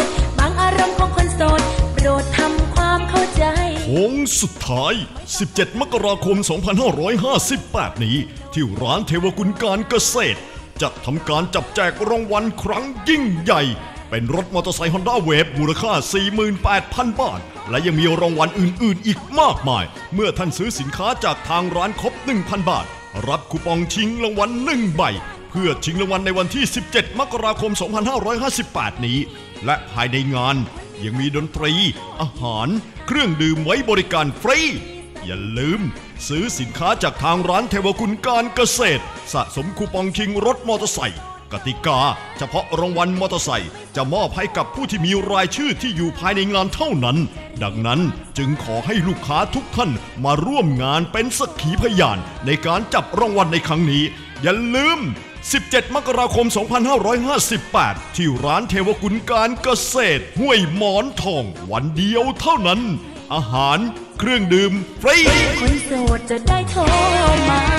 ษ บางอารมณ์ของคนโสด โปรดทำความเข้าใจคงสุดท้าย 17 มกราคม 2558 นี้ ที่ร้านเทวกุลการเกษตร จะทำการจับแจกรางวัลครั้งยิ่งใหญ่ เป็นรถมอเตอร์ไซค์ฮอนด้าเวฟมูลค่า 48,000 บาท และยังมีรางวัลอื่น ๆ อีกมากมาย เมื่อท่านซื้อสินค้าจากทางร้านครบ 1,000 บาท รับคูปองชิงรางวัล1ใบเพื่อชิงรางวัลในวันที่ 17 มกราคม 2558 นี้ และภายในงาน ยังมีดนตรี อาหาร เครื่องดื่มไว้บริการฟรี อย่าลืม ซื้อสินค้าจากทางร้านเทวกุลการเกษตร สะสมคูปองชิงรถมอเตอร์ไซค์กติกา เฉพาะรางวัลมอเตอร์ไซค์จะมอบให้กับผู้ที่มีรายชื่อที่อยู่ภายในงานเท่านั้น ดังนั้นจึงขอให้ลูกค้าทุกท่านมาร่วมงานเป็นสักขีพยานในการจับรางวัลในครั้งนี้ อย่าลืม17 มกราคม 2558 ที่ร้านเทวกุลการเกษตร ห้วยหมอนทอง วันเดียวเท่านั้น อาหารเครื่องดื่มฟรี คนโสดจะได้โทรมา